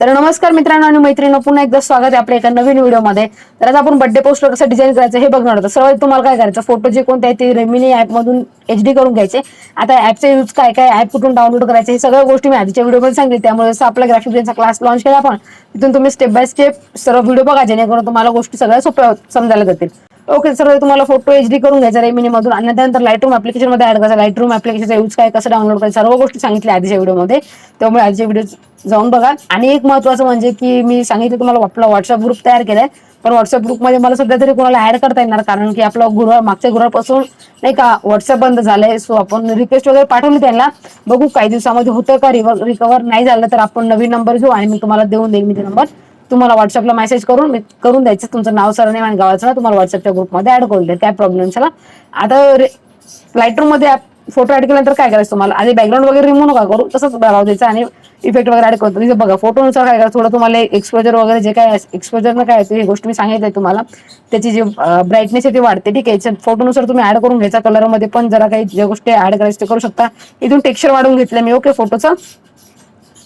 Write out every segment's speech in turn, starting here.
तर नमस्कार मित्रांनो आणि मैत्रिणींनो पुन्हा एकदा स्वागत आहे आपल्या एका नवीन व्हिडिओमध्ये. तर आज आपण बर्थडे पोस्टर कसं डिझाईन करायचं हे बघणार होतं सर्वात तुम्हाला काय करायचं फोटो जे कोणते आहे ते रेमिनी मधून एच डी करून घ्यायचे. आता ऍपचे यूज काय काय ऍप कुठून डाउनलोड करायचे हे सगळ्या गोष्टी मी आधीच्या व्हिडिओमध्ये सांगितली त्यामुळे जसं आपला ग्राफिक डिझाईनचा क्लास लॉन्च केला आपण तिथून तुम्ही स्टेप बाय स्टेप सर्व व्हिडिओ बघा जेणेकरून तुम्हाला गोष्टी सगळ्या सोप्या समजायला जातील. ओके सर तुम्हाला फोटो एच डी करून घ्यायचा रेमिनी मधून आणि त्यानंतर लाइट रूम ऍप्लिकेशनमध्ये ऍड करायचा लाइट रूम ऍप्लिकेशनचा यूज काय कसं डाउनलोड करायचं सर्व गोष्टी सांगितल्या आधीच्या व्हिडिओमध्ये त्यामुळे आधीच्या व्हिडिओ जाऊन बघा. आणि एक महत्वाचं म्हणजे की मी सांगितलं तुम्हाला आपला व्हॉट्सअप ग्रुप तयार केलाय. पण व्हॉट्सअप ग्रुपमध्ये मला सध्या तरी कोणाला ऍड करता येणार कारण की आपला गुरुवार मागच्या गुरुवारपासून नाही का व्हॉट्सअप बंद झालंय. सो आपण रिक्वेस्ट वगैरे पाठवली त्यांना. बघू काही दिवसामध्ये होतं का रिकवर नाही झालं तर आपण नवीन नंबर घेऊ आणि मी तुम्हाला देऊन देईन मी ते नंबर तुम्हाला व्हॉट्सअपला मेसेज करून करून द्यायचं. तुमचं नाव सरनेम आणि गावाचं नाव तुम्हाला व्हॉट्सअपच्या ग्रुपमध्ये ऍड करून द्या. काय प्रॉब्लेम चला. आता लाइटमध्ये फोटो ऍड केल्यानंतर काय करायचं तुम्हाला? आधी बॅकग्राऊंड वगैरे रिमूव्ह नका करू. तसंच राहू द्यायचं आणि इफेक्ट वगैरे ऍड करतो तिथे बघा फोटोनुसार काय करायचं? थोडं तुम्हाला एक्सपोजर वगैरे जे काय एक्सपोजर काय आहे, ही गोष्ट मी सांगितली तुम्हाला. त्याची जी ब्राईटनेस आहे ती वाढते. ठीक आहे? फोटोनुसार तुम्ही ऍड करून घ्यायचा. कलरमध्ये पण जरा काही ज्या गोष्टी ऍड करायचं ते करू शकता. इथून टेक्स्चर वाढवून घेतलं मी. ओके फोटोचं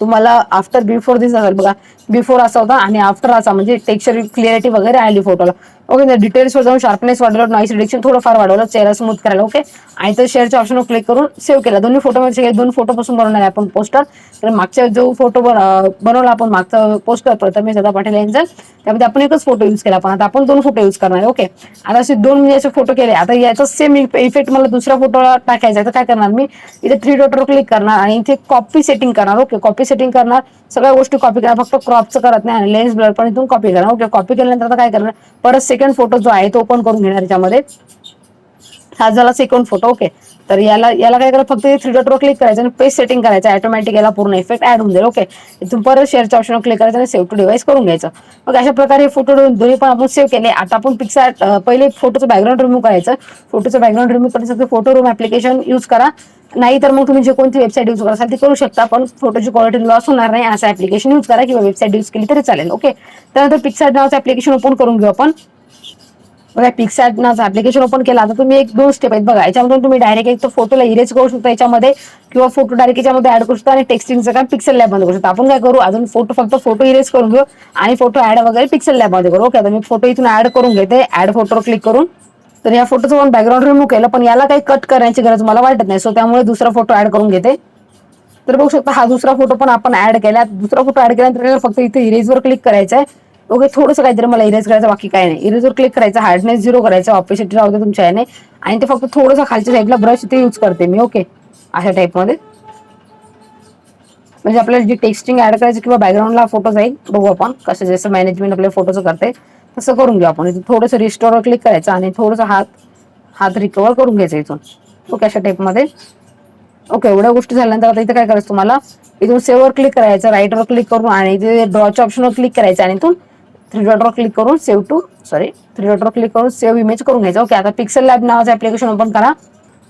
तुम्हाला आफ्टर बिफोर दिस असेल बघा. बिफोर असा होता आणि आफ्टर असा म्हणजे टेक्स्चर क्लिअरिटी वगैरे आली फोटोला ओके डिटेल्स वर जाऊन शार्पनेस वाढवलं नॉईस रिडक्शन थोडंफार वाढवलं चेहरा स्मूथ करायला ओके आणि तर शेअरच्या ऑप्शनवर क्लिक करून सेव्ह केला. दोन्ही फोटोमध्ये दोन फोटोपासून बनवणार आहे आपण पोस्टर तर मागच्या जो फोटो बनवला आपण मागचा पोस्टर प्रथमेश दादा पाटील यांचा त्यामध्ये आपण एकच फोटो युज केला. पण आता आपण दोन फोटो युज करणार आहे ओके आता असे दोन म्हणजे असे फोटो केले. आता याचा सेम इफेक्ट मला दुसऱ्या फोटोला टाकायचा आहे तर काय करणार मी? इथे थ्री डॉटवर क्लिक करणार आणि इथे कॉपी सेटिंग करणार ओके कॉपी सेटिंग करणार सगळ्या गोष्टी कॉपी करणार फक्त क्रॉपचं करत नाही आणि लेन्स ब्लर पण इथून कॉपी करणार ओके कॉपी केल्यानंतर आता काय करणार? परत सेकंड फोटो जो आहे तो ओपन करून घेणार याच्यामध्ये. हा झाला सेकंड फोटो ओके तर याला याला काय करायचं? फक्त थ्री डॉटवर क्लिक करायचं आणि पेज सेटिंग करायचं. ऑटोमॅटिक याला पूर्ण इफेक्ट ऍड होऊन जाईल ओके इथून परत शेअरच्या ऑप्शनवर क्लिक करायचं आणि सेव्ह टू डिवाइस करून घ्यायचं. मग अशा प्रकारे हे फोटो दोन्ही पण आपण सेव्ह केले. आता आपण पिक्चर पहिले फोटोचं बॅकग्राऊंड रिमूव्ह करायचं. फोटोचं बॅकग्राऊंड रिमूव्ह करण्यासाठी फोटो रूम ऍप्लिकेशन यूज करा. नाही तर मग तुम्ही जे कोणती वेबसाईट यूज कराल ती करू शकता पण फोटोची क्वालिटी लॉस होणार नाही. असं ऍप्लिकेशन यूज करा किंवा वेबसाईट यूज केली तरी चालेल ओके त्यानंतर पिक्सर नावाचं ऍप्लिकेशन ओपन करून घेऊ आपण. बघा पिक्सॅटनाच ऍप्लिकेशन ओपन केलं आता तुम्ही एक दोन स्टेप आहेत बघा. याच्यामधून तुम्ही डायरेक्ट एक तर फोटोला इरेज करू शकता याच्यामध्ये किंवा फोटो डायरेक्ट याच्यामध्ये ऍड करू शकता आणि टेक्स्टिंगचं काम पिक्सेल लॅबमध्ये करू शकता. आपण काय करू? अजून फोटो फक्त फोटो इरेज करून घेऊ आणि फोटो ऍड वगैरे पिक्सेल लॅबमध्ये करू. ओके आता मी फोटो इथून ऍड करून घेते. ऍड फोटोवर क्लिक करून. तर या फोटोचं पण बॅकग्राऊंड रिमूव्ह केलं पण याला काही कट करण्याची गरज मला वाटत नाही. सो त्यामुळे दुसरा फोटो ऍड करून घेते. तर बघू शकता हा दुसरा फोटो पण आपण ऍड केला. दुसरा फोटो ऍड केल्यानंतर फक्त इथे इरेजवर क्लिक करायचं आहे ओके थोडंसं काहीतरी मला इरेज करायचं बाकी काय नाही. इरेजवर क्लिक करायचं हार्डनेस झिरो करायचं ऑपेसिटी राहू दे तुमच्या याने. आणि ते फक्त थोडंसं खालच्या साईडला ब्रश इथे यूज करते मी ओके? अशा टाईपमध्ये म्हणजे आपल्याला जी टेक्स्टिंग ऍड करायची किंवा बॅकग्राऊंडला फोटो जाईल बघू आपण कसं जसं मॅनेजमेंट आपल्या फोटोचं करते तसं करून घेऊ आपण. थोडंसं रिस्टोरवर क्लिक करायचं आणि थोडंसं हात हात रिकवर करून घ्यायचं इथून. ओके अशा टाईपमध्ये ओके एवढ्या गोष्टी झाल्यानंतर आता इथे काय करायचं तुम्हाला? इथून सेव्हवर क्लिक करायचं राईटवर क्लिक करून आणि इथे ड्रॉच्या ऑप्शनवर क्लिक करायचं आणि इथून थ्री डॉटवर क्लिक करून सेव्ह टू सॉरी थ्री डॉटवर क्लिक करून सेव्ह इमेज करून घ्यायचं. ओके आता पिक्सेल लॅब नावाचं ऍप्लिकेशन ओपन करा.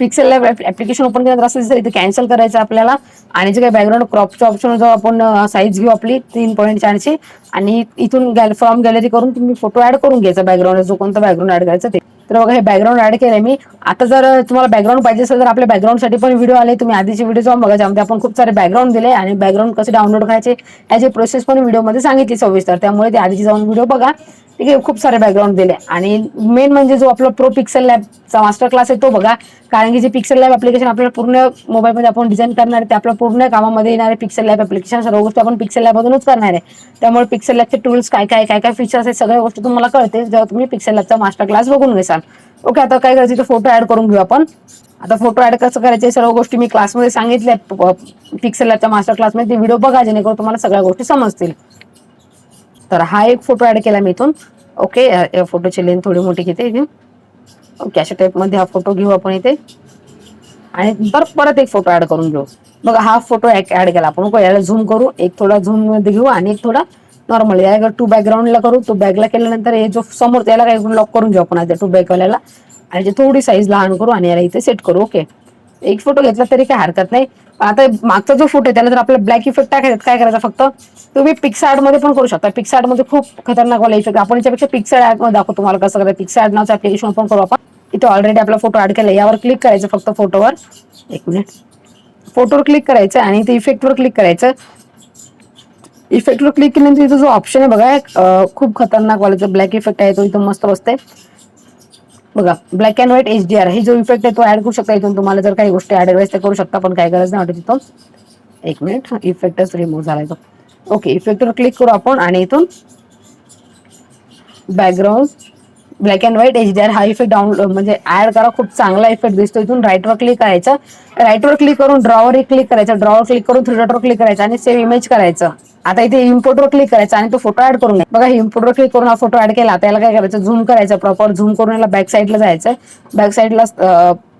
पिक्सेल लॅब ऍप्लिकेशन ओपन केल्यानंतर असं दिसेल इथे कॅन्सल करायचं आपल्याला. आणि जे काही बॅकग्राऊंड क्रॉपचं ऑप्शन जो आपण साईज घेऊ आपली तीन पॉईंट चारची. आणि इथून गॅल फ्रॉम गॅलरी करून तुम्ही फोटो ऍड करून घ्यायचा बॅकग्राऊंड जो कोणता बॅकग्राऊंड ऍड करायचं ते. तर बघा हे बॅकग्राऊंड ऍड केलंय मी. आता जर तुम्हाला बॅकग्राऊंड पाहिजे असेल तर आपल्या बॅकग्राऊंडसाठी पण व्हिडिओ आले. तुम्ही आधीचे व्हिडिओ जाऊन बघा ज्यामध्ये आपण खूप सारे बॅकग्राऊंड दिले आणि बॅकग्राऊंड कसे डाउनलोड करायचे याची प्रोसेस पण व्हिडिओमध्ये सांगितली सविस्तर. त्यामुळे ते आधीचे जाऊन व्हिडिओ बघा. ठीक आहे खूप सारे बॅकग्राऊंड दिले. आणि मेन म्हणजे जो आपला प्रो पिक्सेल लॅबचा मास्टर क्लास आहे तो बघा. कारण की जे पिक्सेल लॅब ऍप्लिकेशन आपल्याला पूर्ण मोबाईलमध्ये आपण डिझाईन करणार आहे ते आपल्या पूर्ण कामामध्ये येणारे पिक्सेल लॅब ऍप्लिकेशन सर्व गोष्टी आपण पिक्सेल लॅबमधूनच करणार आहे. त्यामुळे पिक्सेल लॅबचे टूल्स काय काय काय काय फीचर्स आहेत सगळ्या गोष्टी तुम्हाला कळते जेव्हा तुम्ही पिक्सेल लॅबचा मास्टर क्लास बघून घेसाल. ओके आता काय करायचं फोटो ऍड करून घेऊ आपण. आता फोटो ऍड कसं करायचे सर्व गोष्टी मी क्लासमध्ये सांगितल्या. पिक्सेल लॅबच्या मास्टर क्लासमध्ये ते व्हिडिओ बघा जेणेकरून तुम्हाला सगळ्या गोष्टी समजतील. तर हा एक फोटो ऍड केला मी इथून. ओके या फोटोची लेंथ थोडी मोठी घेते इथे. ओके अशा टाईपमध्ये हा फोटो घेऊ आपण इथे. आणि तर परत एक फोटो ऍड करून घेऊ. बघा हा फोटो ऍड केला आपण. याला झूम करू. एक थोडा झूममध्ये घेऊ आणि एक थोडा नॉर्मल या टू बॅकग्राऊंडला करू. टू बॅकला केल्यानंतर हे जो समोर त्याला काय लॉक करून घेऊ आपण आता टू बॅकवाल्याला आणि थोडी साईज लहान करू आणि याला इथे सेट करू. ओके एक फोटो घेतला तरी काय हरकत नाही. आता मागचा जो फोटो आहे त्याला जर आपल्याला ब्लॅक इफेक्ट टाकायचा काय करायचं? फक्त तुम्ही पिक्सार्डमध्ये पण करू शकता. पिक्सार्डमध्ये खूप खतरनाक वाला इफेक्ट आपण याच्यापेक्षा पिक्सार्ड ऍडमध्ये दाखवतो तुम्हाला कसं करायचं. पिक्सार्ड नावचं ऍप्लिकेशन ओपन करू आपण. इथे ऑलरेडी आपला फोटो ऍड केला यावर क्लिक करायचं फक्त फोटोवर एक मिनिट फोटोवर क्लिक करायचं आणि इथे इफेक्टवर क्लिक करायचं. इफेक्टवर क्लिक केल्यानंतर इथं जो ऑप्शन आहे बघा खूप खतरनाक वाला ब्लॅक इफेक्ट आहे तो इथं मस्त बसते बघा black and white H D R हे जो इफेक्ट आहे तो ऍड करू शकता इथून तुम्हाला. जर काही गोष्टी ऍड करायचं करू शकता पण काय गरज नाही वाटत तिथून एक मिनिट इफेक्टच रिमूव्ह झालाय तो ओके इफेक्टवर क्लिक करू आपण आणि इथून background black and white H D R हा इफेक्ट डाऊनलोड म्हणजे ऍड करा खूप चांगला इफेक्ट दिसतो इथून. राईटवर क्लिक करायचं. राईटवर क्लिक करून ड्रॉवर क्लिक करायचं. ड्रॉवर क्लिक करून थ्री डॉटवर क्लिक करायचं आणि सेव्ह इमेज करायचं. आता इथे इम्पोर्टवर क्लिक करायचं आणि तो फोटो ऍड करून घ्या बघा इम्पोर्टवर क्लिक करून हा फोटो ऍड केला. आता याला काय करायचं? झूम करायचं प्रॉपर झूम करून याला बॅक साईडला जायचं. बॅक साईडला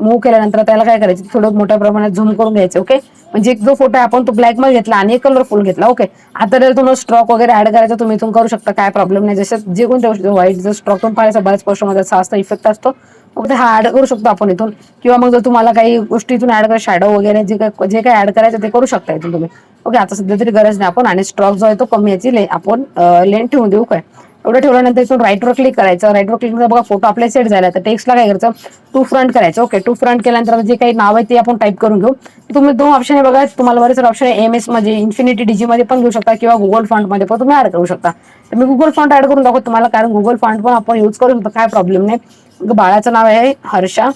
मूव्ह केल्यानंतर त्याला काय करायचं? थोडं मोठ्या प्रमाणात झूम करून घ्यायचं ओके म्हणजे एक जो फोटो आहे आपण तो ब्लॅकमध्ये घेतला आणि कलरफुल घेतला ओके आता जर तुम्हाला स्ट्रॉक वगैरे ऍड करायचा तुम्ही इथून करू शकता. काय प्रॉब्लेम नाही. जसं जे कोणत्या गोष्टी व्हाईट जर स्ट्रॉक पण पाहायचा बऱ्याच पोस्टमध्ये असा इफेक्ट असतो. मग हा ऍड करू शकतो आपण इथून. किंवा मग जर तुम्हाला काही गोष्टी इथून ऍड करा शॅडो वगैरे जे काही जे काही ऍड करायचं ते करू शकता इथून तुम्ही. ओके आता सध्या तरी गरज नाही आपण. आणि स्ट्रॉक जो आहे तो कमी याची ले- आपण लेन ठेवून देऊ काय एवढं ठेवल्यानंतर इथून राईटवर क्लिक करायचं. राईटवर क्लिक बघा फोटो आपल्या सेट झाला. तर टेक्स्टला काय करायचं? टू फ्रंट करायचं ओके टू फ्रंट केल्यानंतर जे काही नाव आहे ते आपण टाईप करून घेऊ. तुम्ही दोन ऑप्शन आहे बघा तुम्हाला बरेच ऑप्शन आहे. एम एसमध्ये इन्फिनिटी डीजी मध्ये पण घेऊ शकता किंवा गुगल फंडमध्ये पण तुम्ही ऍड करू शकता. तर मी गुगल फंड ऍड करून दाखवतो तुम्हाला कारण गुगल फंड पण आपण युज करू शकतो काय प्रॉब्लेम नाही. बाळाचं नाव आहे हर्षा.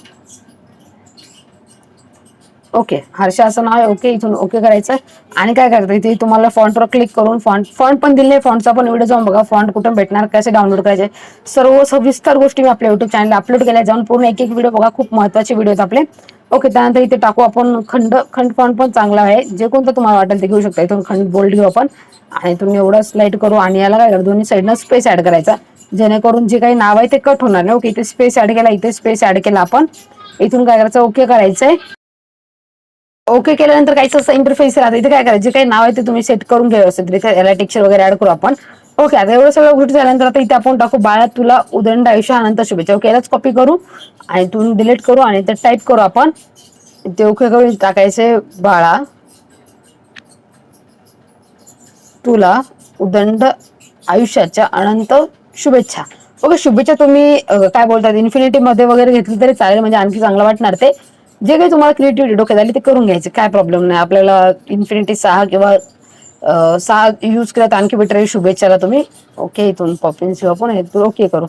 ओके हर्षा असं नाव आहे. ओके इथून ओके करायचं आणि काय करायचं इथे तुम्हाला फॉन्टवर क्लिक करून फॉन्ट फॉन्ट पण दिले फॉन्टचा पण व्हिडिओ जाऊन बघा. फॉन्ट कुठून भेटणार कसे डाउनलोड करायचे सर्व सविस्तर गोष्टी मी आपल्या युट्यूब चॅनल अपलोड केल्या जाऊन पूर्ण एक एक व्हिडिओ बघा. खूप महत्त्वाचे व्हिडिओ आहेत आपले. ओके त्यानंतर इथे टाकू आपण खंड खंड फॉन्ट पण चांगला आहे. जे कोणतं तुम्हाला वाटेल ते घेऊ शकता. इथून खंड बोल्ड घेऊ आपण. आणि तुम्ही एवढं स्लाईड करू. आणि याला काय करू? दोन्ही साईडनं स्पेस ऍड करायचा. जेणेकरून जे काही नाव आहे ते कट होणार नाही. ओके इथे स्पेस ऍड केला इथे स्पेस ऍड केला आपण. इथून काय करायचं? ओके करायचंय. ओके केल्यानंतर काहीच असं इंटरफेस राहतं इथे काय करायचं? जे काही नाव आहे ते तुम्ही सेट करून घ्या व्यवस्थित इथे याला टेक्स्चर वगैरे ऍड करू आपण. ओके आता एवढं सगळं गोष्टी झाल्यानंतर आता इथे आपण टाकू बाळा तुला उदंड आयुष्य अनंत शुभेच्छा. ओके यालाच कॉपी करू. आणि तुम्ही डिलीट करू आणि ते टाईप करू आपण. ते ओके करून टाकायचे बाळा तुला उदंड आयुष्याच्या अनंत शुभेच्छा. ओके शुभेच्छा तुम्ही काय बोलतात इन्फिनिटी मध्ये वगैरे घेतली तरी चालेल म्हणजे आणखी चांगलं वाटणार ते. जे काही तुम्हाला क्रिएटिव्हिटी डोक्यात आली ते करून घ्यायचे काय प्रॉब्लेम नाही. आपल्याला इन्फिनिटी सहा किंवा सहा यूज केला तर आणखी बेटर आहे शुभेच्छाला तुम्ही. ओके इथून पॉपिन शिवा पण तू ओके करू.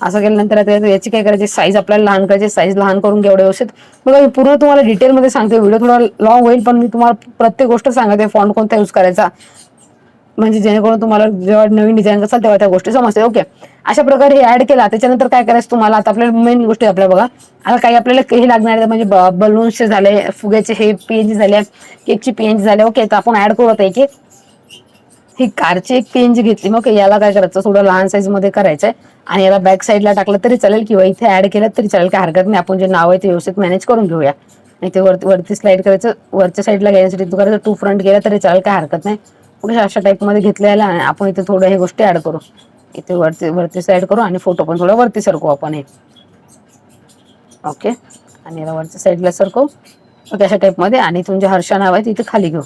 असं केल्यानंतर आता याची काय करायची साईज आपल्याला लहान करायची साईज लहान करून घ्या एवढे व्यवस्थित. बघा मी पूर्ण तुम्हाला डिटेलमध्ये सांगते व्हिडिओ थोडा लॉंग होईल पण मी तुम्हाला प्रत्येक गोष्ट सांगते फॉन्ट कोणता यूज करायचा. म्हणजे जेणेकरून तुम्हाला जेव्हा नवीन डिझाईन असाल तेव्हा त्या गोष्टी समजते ओके अशा प्रकारे हे ऍड केला. त्याच्यानंतर काय करायचं तुम्हाला? आता आपल्याला मेन गोष्टी आपल्या बघा. आता काही आपल्याला हे लागणार आहे. म्हणजे बलून्सचे झाले फुग्याचे हे पीएनजी झाले केकची पीएनजी झाले. ओके तर आपण ऍड करू आता की ही कारची एक पीएनजी घेतली. मग याला काय करायचं? थोडं लहान साईजमध्ये करायचंय. आणि याला बॅक साईडला टाकलं तरी चालेल किंवा इथे ऍड केलं तरी चालेल. काही हरकत नाही. आपण जे नाव आहे ते व्यवस्थित मॅनेज करून घेऊया. आणि ते वरती वरती स्लाईड करायचं. वरच्या साईडला घ्यायसाठी तू करायचं. टू फ्रंट गेला तरी चालेल. काय हरकत नाही. मग अशा टाईपमध्ये घेतलेला आणि आपण इथे थोड्या हे गोष्टी ऍड करू. इथे वरती वरती साईड करू आणि फोटो पण थोडं वरती सरकू आपण हे. ओके आणि याला वरच्या साईडला सरकू ओके अशा टाईपमध्ये आणि तुमचे हर्षा नाव आहे तिथे खाली घेऊ.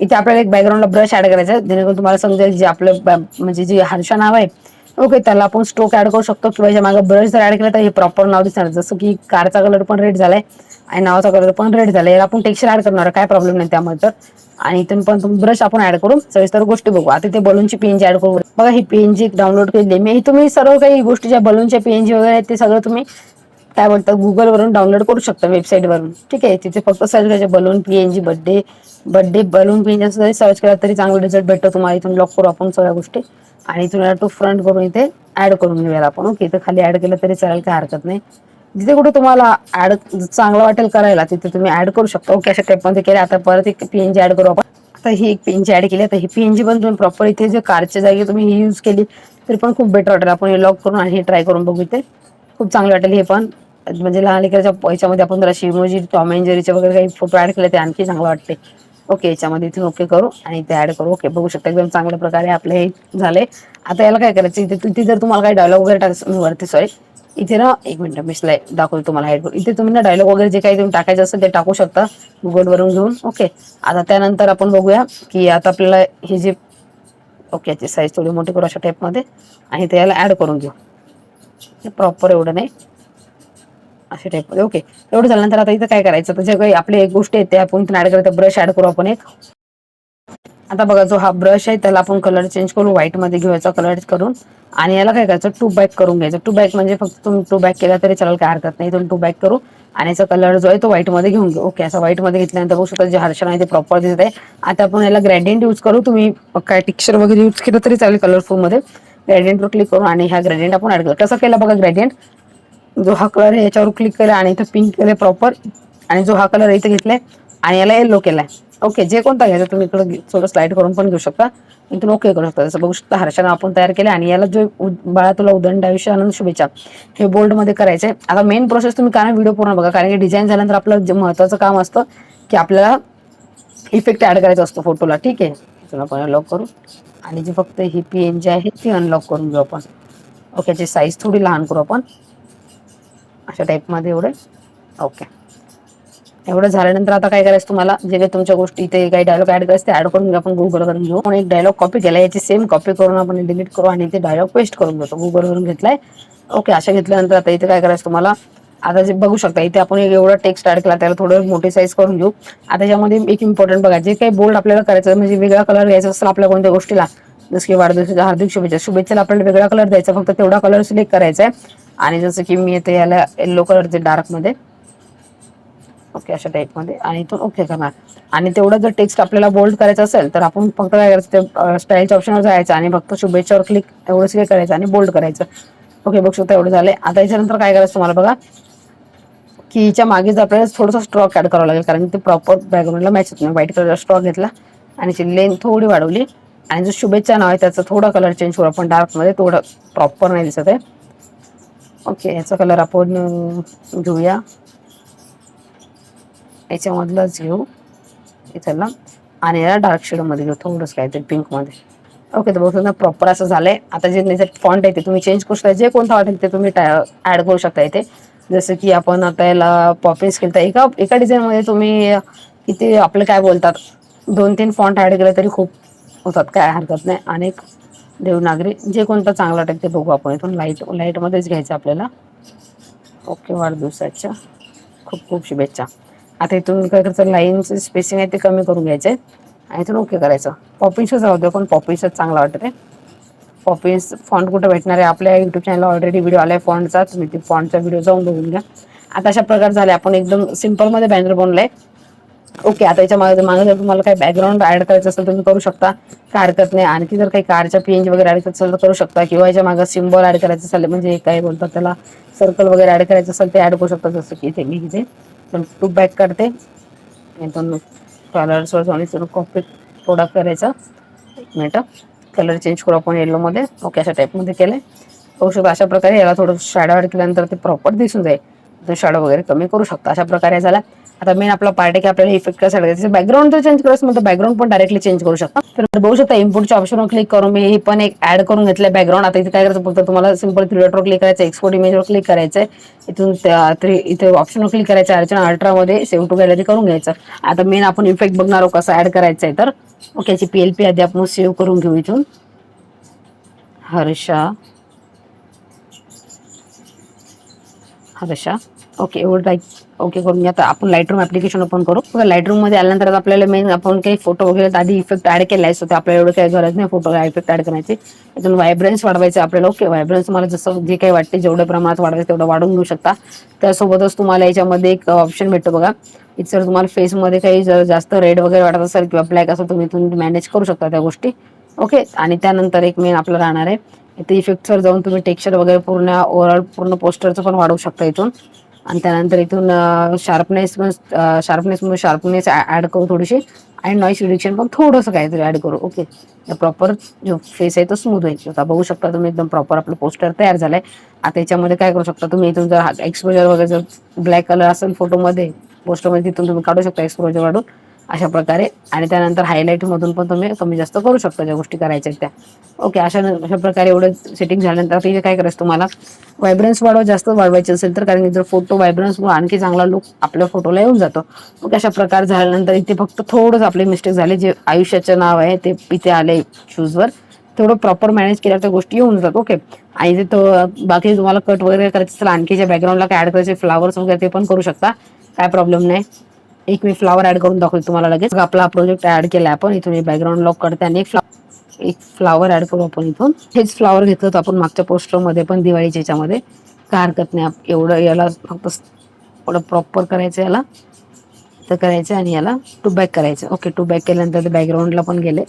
इथे आपल्याला एक बॅकग्राऊंडला ब्रश ऍड करायचा आहे. जेणेकरून तुम्हाला समजेल जे आपलं म्हणजे जे हर्षा नाव आहे. ओके त्याला आपण स्ट्रोक ॲड करू शकतो किंवा याच्या मागं ब्रश जर ॲड केला तर हे प्रॉपर नाव दिसणार. जसं की कारचा कलर पण रेड झालाय आणि नावाचा कलर पण रेड झाला याला आपण टेक्स्चर ॲड करणार काय प्रॉब्लेम नाही त्यामध्ये. तर आणि इथून पण ब्रश आपण ऍड करू. सविस्तर गोष्टी बघू. आता ते बलूनची पीएनजी ऍड करू. बघा ही पीएनजी डाउनलोड केली मी तुम्ही सर्व काही गोष्टी ज्या बलूनच्या पीएनजी वगैरे आहेत ते सगळं तुम्ही काय बोलतात गुगलवरून डाउनलोड करू शकता वेबसाईटवरून ठीक आहे? तिथे फक्त सर्च करायचे balloon PNG birthday birthday balloon PNG असं जरी सर्च केला तरी चांगला रिझल्ट भेटतो तुम्हाला. इथून लॉक करू आपण सगळ्या गोष्टी. आणि इथून टू फ्रंट करून इथे ऍड करून घेऊया आपण. ओके? इथे खाली ऍड केलं तरी चालेल काय हरकत नाही. जिथे कुठे तुम्हाला ऍड चांगलं वाटेल करायला तिथे तुम्ही ऍड करू शकता. ओके अशा टाईपमध्ये केले आता परत एक पीएनजी ऍड करू आपण. आता ही एक पीएनजी ऍड केली. आता ही पीएनजी पण तुम्ही प्रॉपर इथे जे कारच्या जागी तुम्ही ही यूज केली तरी पण खूप बेटर वाटेल. आपण हे लॉक करून आणि हे ट्राय करून बघू इथे. खूप चांगलं वाटेल हे पण. म्हणजे लहान लेकराच्या याच्यामध्ये आपण जरा शिवमोजी टॉम अँड जेरीचे वगैरे काही फोटो ऍड केले ते आणखी चांगलं वाटते. ओके याच्यामध्ये इथे ओके करू आणि इथे ऍड करू. ओके बघू शकता एकदम चांगल्या प्रकारे आपलं हे झालंय आता याला काय करायचं? इथे तिथे जर तुम्हाला काही डायलॉग वगैरे टाकायचं वरती सॉरी इथे ना एक मिनिट मी स्लाइड दाखवतो तुम्हाला हेडफोन इथे तुम्ही ना डायलॉग वगैरे जे काही तुम्ही टाकायचं असेल ते टाकू शकता गुगलवरून घेऊन. ओके आता त्यानंतर आपण बघूया की आता आपल्याला हे जे ओके याची साईज थोडी मोठी करू अशा टाईपमध्ये आणि ते याला ॲड करून घेऊ. प्रॉपर एवढं नाही. अशा टाईपमध्ये ओके एवढं झाल्यानंतर आता इथं काय करायचं? तर जे काही आपले एक गोष्टी आहेत ते आपण इथून ॲड करायचं. ब्रश ॲड करू आपण एक. आता बघा जो हा ब्रश आहे त्याला आपण कलर चेंज करू व्हाईटमध्ये घेऊयाचा कलर करून. आणि याला काय करायचं? टू बॅक करून घ्यायचं. टू बॅक म्हणजे फक्त तुम्ही टू बॅक केला तरी चालेल काय हरकत नाही. तुम्ही टू बॅक करू. आणि याचा कलर जो आहे तो व्हाईटमध्ये घेऊन घेऊ. ओके असं व्हाईटमध्ये घेतल्यानंतर बघू शकता जे हर्षण आहे ते प्रॉपर दिसत आहे. आता आपण याला ग्रॅडियंट यूज करू. तुम्ही काय टिक्चर वगैरे यूज केलं तरी चालेल कलरफुलमध्ये. क्लिक करू आणि ह्या ग्रॅडियंट आपण ऍड करू. कसं केला बघा ग्रॅडियंट जो हा कलर आहे याच्यावर क्लिक केला आणि इथं पिंक केलं प्रॉपर आणि जो हा कलर इथे घेतलाय. आणि याला येल्लो केलाय. ओके जे कोणता घ्यायचं तुम्ही इकडे थोडं स्लाइड करून पण घेऊ शकता. इथून ओके करू शकता. जसं बघू शकता हर्षानं आपण तयार केले आणि याला जो बाळा तुला उदंड आयुष्य आनंद शुभेच्छा. हे बोल्डमध्ये करायचे आता मेन प्रोसेस तुम्ही कारण व्हिडिओ पूर्ण बघा कारण की डिझाईन झाल्यानंतर आपलं जे महत्वाचं काम असतं की आपल्याला इफेक्ट ऍड करायचा असतो फोटोला ठीक आहे? इथून आपण अनलॉक करू. आणि जी फक्त ही पी एन जी आहे ती अनलॉक करून घेऊ आपण. ओके याची साईज थोडी लहान करू आपण. अशा टाईपमध्ये एवढे. ओके एवढं झाल्यानंतर आता काय करायचं तुम्हाला? जे काही तुमच्या गोष्टी इथे काही डायलॉग ऍड करायचं ते ऍड करून आपण गुगल करून घेऊ. आणि एक डायलॉग कॉपी केला याची सेम कॉपी करून आपण डिलीट करू आणि ते डायलॉग पेस्ट करून घेतो. गुगल वरून घेतलाय. ओके अशा घेतल्यानंतर आता इथे काय करायचं तुम्हाला? आता जे बघू शकता इथे आपण एक एवढा टेक्स्ट ऍड केला त्याला थोडं मोठी साईज करून घेऊ. आता त्याच्यामध्ये एक इम्पॉर्टंट बघा जे काही बोल्ड आपल्याला करायचं म्हणजे वेगळा कलर घ्यायचा असेल आपल्या कोणत्या गोष्टीला जसं की वाढदिवसाच्या हार्दिक शुभेच्छा. शुभेच्छेला आपल्याला वेगळा कलर द्यायचा फक्त तेवढा कलर सिलेक्ट करायचा आहे. आणि जसं की मी येते याला येल्लो कलरचे डार्कमध्ये. ओके अशा टाईपमध्ये आणि इथून ओके करणार. आणि तेवढं जर टेक्स्ट आपल्याला बोल्ड करायचं असेल तर आपण फक्त काय करायचं ते स्टाईलच्या ऑप्शनवर जायचं आणि फक्त शुभेच्छावर क्लिक एवढंच काय करायचं आणि बोल्ड करायचं. ओके बघ शकता एवढं झालं आता याच्यानंतर काय करायचं तुम्हाला बघा? की हिच्या मागे जर आपल्याला थोडंसं स्ट्रॉक ॲड करावं लागेल कारण ते प्रॉपर बॅकग्राऊंडला मॅच होत नाही. व्हाईट कलरचा स्ट्रॉक घेतला आणि त्याची लेंथ थोडी वाढवली. आणि जो शुभेच्छा नाव आहे त्याचा थोडा कलर चेंज करू आपण डार्कमध्ये थोडं प्रॉपर नाही दिसत आहे. ओके याचा कलर आपण घेऊया. याच्यामधलंच घेऊ. इथला आणि याला डार्क शेडमध्ये घेऊ. थोडंच काहीतरी पिंक पिंकमध्ये ओके तर बघू प्रॉपर असं झालंय. आता जे त्याच्यात फॉन्ट आहे ते तुम्ही चेंज करू शकता. जे कोणतं वाटेल ते तुम्ही ऍड करू शकता इथे. जसं की आपण आता याला पॉपिंग्स केलं तर एका एका डिझाईनमध्ये तुम्ही किती आपलं काय बोलतात? दोन तीन फॉन्ट ऍड केले तरी खूप होतात. काय हरकत नाही. अनेक देवनागरी जे कोणतं चांगलं वाटेल ते बघू आपण इथून. लाइट लाईटमध्येच घ्यायचं आपल्याला. ओके वाढदिवसाच्या खूप खूप शुभेच्छा. आता इथून काय करायचं लाईनचं स्पेसिंग आहे ते कमी करून घ्यायचे. आणि इथून ओके करायचं. पॉपिन्सच राहू दे पण पॉपिन्सच चांगला वाटत आहे पॉपिन्स फॉन्ट कुठे भेटणार आहे? आपल्या युट्यूब चॅनलला ऑलरेडी व्हिडिओ आलाय फॉन्टचा तुम्ही ते फॉन्टचा व्हिडिओ जाऊन बघून घ्या. आता अशा प्रकार झाले. आपण एकदम सिम्पलमध्ये बॅनर बॅनर बनलाय. ओके आता याच्या मागे मागे जर तुम्हाला काही बॅकग्राऊंड ऍड करायचं असेल तुम्ही करू शकता. काय हरकत नाही आणखी जर काही कारच्या पीएनजी वगैरे ऍड करायचं असेल तर करू शकता. किंवा याच्या मागे सिम्बॉल ऍड करायचं असेल म्हणजे काय बोलतात त्याला सर्कल वगैरे ऍड करायचं असेल ते ऍड करू शकता. जसं की इथे मी इथे. टू बॅक करते. दोन कलर्सवर जाऊन इथून कॉपी थोडा करायचा. एक मिनटं. कलर चेंज करू आपण येलोमध्ये ओके अशा टाईपमध्ये केलंय. बघू शकता अशा प्रकारे याला थोडं शॅडो ऍड केल्यानंतर ते प्रॉपर दिसून जाईल. तर शॅडो वगैरे कमी करू शकता. अशा प्रकारे झाला आता मेन आपला पार्ट आहे की आपल्याला इफेक्ट कसं करायचं बॅकग्राऊंड जर चेंज करायचं म्हणतो बॅकग्राऊंड पण डायरेक्टली चेंज करू शकता. तर बघू शकता इम्पोर्टच्या ऑप्शनवर क्लिक करून मी हे पण एक ऍड करून घेतलं बॅकग्राऊंड आता इथे काय करायचं फक्त तुम्हाला सिंपल थ्रीडॉटवर क्लिक करायचं एक्सपोर्ट इमेजवर क्लिक करायचं इथून इथे ऑप्शनवर क्लिक करायचं अर्चना अल्ट्रामध्ये सेव्ह टू गॅलरी करून घ्यायचं. आता मेन आपण इफेक्ट बघणार आहोत कसं ऍड करायचं आहे तर. ओके याची पीएलपी आधी आपण सेव्ह करून घेऊ इथून. हर्षा. हर्षा. ओके एवढं लाईक ओके करून घ्या. तर आपण लाइट रूम ऍप्लिकेशन ओपन करू. बघा लाइट रूममध्ये आल्यानंतर आपल्याला मेन आपण काही फोटो वगैरे आधी इफेक्ट ऍड केलाय सो आपल्याला एवढं काही गरज नाही फोटो इफेक्ट ऍड करायचे. इथून व्हायब्रन्स वाढवायचे आपल्याला. ओके व्हायब्रन्स तुम्हाला जसं जे काही वाटते जेवढ्या प्रमाणात वाढवायचं तेवढं वाढवून घेऊ शकता. त्यासोबतच तुम्हाला याच्यामध्ये एक ऑप्शन भेटतो बघा. इथे जर तुम्हाला फेसमध्ये काही जर जास्त रेड वगैरे वाटत असेल किंवा ब्लॅक असं तुम्ही इथून मॅनेज करू शकता त्या गोष्टी. ओके आणि त्यानंतर एक मेन आपलं राहणार आहे. इथे इफेक्टवर जाऊन तुम्ही टेक्स्चर वगैरे पूर्ण ओव्हरऑल पूर्ण पोस्टरचं पण वाढवू शकता इथून. आणि त्यानंतर इथून शार्पनेस शार्पनेस म्हणून शार्पनेस ऍड करू थोडीशी. आणि नॉईस रिडक्शन पण थोडंसं काहीतरी ऍड करू. ओके प्रॉपर जो फेस आहे तो स्मूथ होईल. आता बघू शकता तुम्ही एकदम प्रॉपर आपलं पोस्टर तयार झालंय. आता याच्यामध्ये काय करू शकता तुम्ही? इथून जर एक्सपोजर वगैरे जर ब्लॅक कलर असेल फोटोमध्ये पोस्टरमध्ये तिथून तुम्ही काढू शकता एक्सपोजर काढून अशा प्रकारे. आणि त्यानंतर हायलाईट मधून पण तुम्ही कमी जास्त करू शकता ज्या गोष्टी करायच्या त्या. ओके अशा अशा प्रकारे एवढं सेटिंग झाल्यानंतर आता इथे काय करायचं तुम्हाला? व्हायब्रन्स वाढव जास्त वाढवायचे असेल तर कारण की जर फोटो व्हायब्रन्स आणखी चांगला लुक आपल्या फोटोला येऊन जातो. मग अशा प्रकार झाल्यानंतर इथे फक्त थोडंच आपले मिस्टेक झाले जे आयुष्याचं नाव आहे ते इथे आले शूजवर तेवढं प्रॉपर मॅनेज केल्या त्या गोष्टी येऊन जातात. ओके आणि ते तो बाकी तुम्हाला कट वगैरे करायचं असेल आणखी ज्या बॅकग्राऊंडला काय ऍड करायचे फ्लावर्स वगैरे ते पण करू शकता. काय प्रॉब्लेम नाही. एक मी फ्लावर ऍड करून दाखवते तुम्हाला लगेच. आपला प्रोजेक्ट ऍड केला आपण. इथून बॅकग्राऊंड लॉक करते आणि एक फ्ला- एक फ्लावर ऍड करू आपण इथून. हेच फ्लावर घेतलं होतं आपण मागच्या पोस्टरमध्ये पण दिवाळीच्या याच्यामध्ये. काय हरकत नाही एवढं याला फक्त थोडं प्रॉपर करायचं याला. तर करायचं आणि याला टू बॅक करायचं. ओके टू बॅक केल्यानंतर ते बॅकग्राऊंडला पण गेले.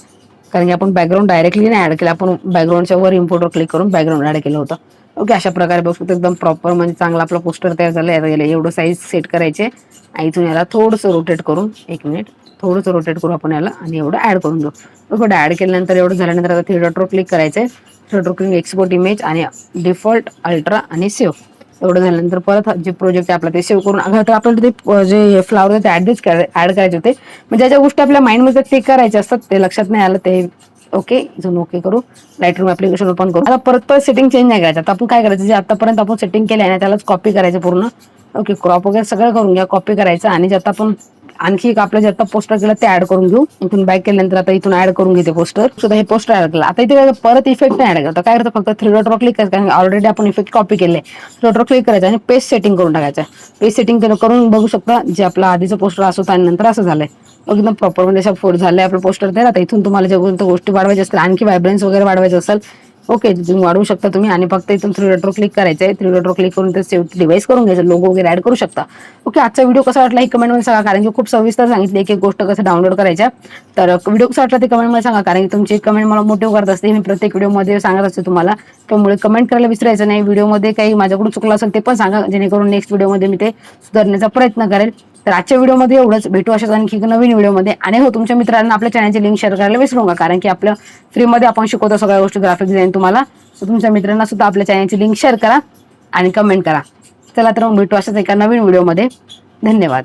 कारण की आपण बॅकग्राऊंड डायरेक्टली नाही ऍड केलं. आपण बॅकग्राऊंडच्या वर इम्पोर्टवर क्लिक करून बॅकग्राऊंड ऍड केलं होतं. ओके अशा प्रकारे बघू शकतो एकदम प्रॉपर म्हणजे चांगला आपला पोस्टर तयार झाला. याला एवढं साईज सेट करायचे. आणि इथून याला थोडंसं रोटेट करून एक मिनिट थोडंसं रोटेट करू आपण याला आणि एवढं ऍड करून देऊ. थोडं ऍड केल्यानंतर एवढं झाल्यानंतर आता थ्री डॉटवर क्लिक करायचं आहे three dot click export image आणि डिफॉल्ट अल्ट्रा आणि सेव्ह एवढं झाल्यानंतर परत जे प्रोजेक्ट आहे आपला ते सेव्ह करून अगं तर आपल्याला ते जे फ्लावर ते ऍडच ॲड करायचे होते. म्हणजे ज्या ज्या गोष्टी आपल्या माइंडमध्ये ते करायचे असतात ते लक्षात नाही आलं ते ओके? इथून ओके करू. लाइट रूम ऍप्लिकेशन ओपन करू. आता परत परत सेटिंग चेंज नाही करायचं. आता आपण काय करायचं? जे आतापर्यंत आपण सेटिंग केलं आहे ना त्यालाच कॉपी करायचं पूर्ण. ओके क्रॉप वगैरे सगळं करून घ्या कॉपी करायचं. आणि जे आता आपण आणखी एक आपलं जे आता पोस्टर केलं ते ऍड करून घेऊ. इथून बॅक केल्यानंतर आता इथून ऍड करून घेते पोस्टर सुद्धा हे पोस्टर ऍड केलं. आता इथे परत इफेक्ट नाही ऍड करतो काय करतो? फक्त थ्री डॉटवर क्लिक करायचं. कारण ऑलरेडी आपण इफेक्ट कॉपी केले. थ्री डॉटवर क्लिक करायचं आणि पेस्ट सेटिंग करून टाकायचं. पेस्ट सेटिंग करून बघू शकता जे आपलं आधीचं पोस्टर असं होतं आणि नंतर असं झालंय. मग एकदम प्रॉपर म्हणजे असं फोड झालंय आपलं पोस्टर तर आता इथून तुम्हाला जे कोणत्या गोष्टी वाढवायच्या असतील आणखी व्हायब्रन्स वगैरे वाढवायचं असेल ओके तुम्ही वाढवू शकता तुम्ही आणि फक्त इथून थ्री डॉटवर क्लिक करायचं आहे. थ्री डॉटवर क्लिक करून ते सेव्ह डिवाइस करून घ्यायचं. लोगो वगैरे ऍड करू शकता. ओके आजचा व्हिडिओ कसा वाटला हे कमेंटमध्ये सांगा कारण की खूप सविस्तर सांगितली एक एक गोष्ट कसं डाउनलोड करायच्या. तर व्हिडिओ कसा वाटला ते कमेंटमध्ये सांगा कारण की तुमची कमेंट मला मोटिव्ह करत असते मी प्रत्येक व्हिडिओमध्ये सांगत असते तुम्हाला. त्यामुळे कमेंट करायला विसरायचं नाही. व्हिडिओमध्ये काही माझ्याकडून चुकलं असेल ते पण सांगा जेणेकरून नेक्स्ट व्हिडिओमध्ये मी ते सुधारण्याचा प्रयत्न करेल. तर आजच्या व्हिडिओमध्ये एवढंच. भेटू अशाच आणखी एक नवीन व्हिडिओमध्ये. आणि हो तुमच्या मित्रांना आपल्या चॅनलची लिंक शेअर करायला विसरू नका कारण की आपल्या फ्रीमध्ये आपण शिकवतो सगळ्या गोष्टी ग्राफिक डिझाईन तुम्हाला. तुमच्या मित्रांना सुद्धा आपल्या चॅनलची लिंक शेअर करा आणि कमेंट करा. चला तर मग भेटू अशाच एका नवीन व्हिडिओमध्ये. धन्यवाद.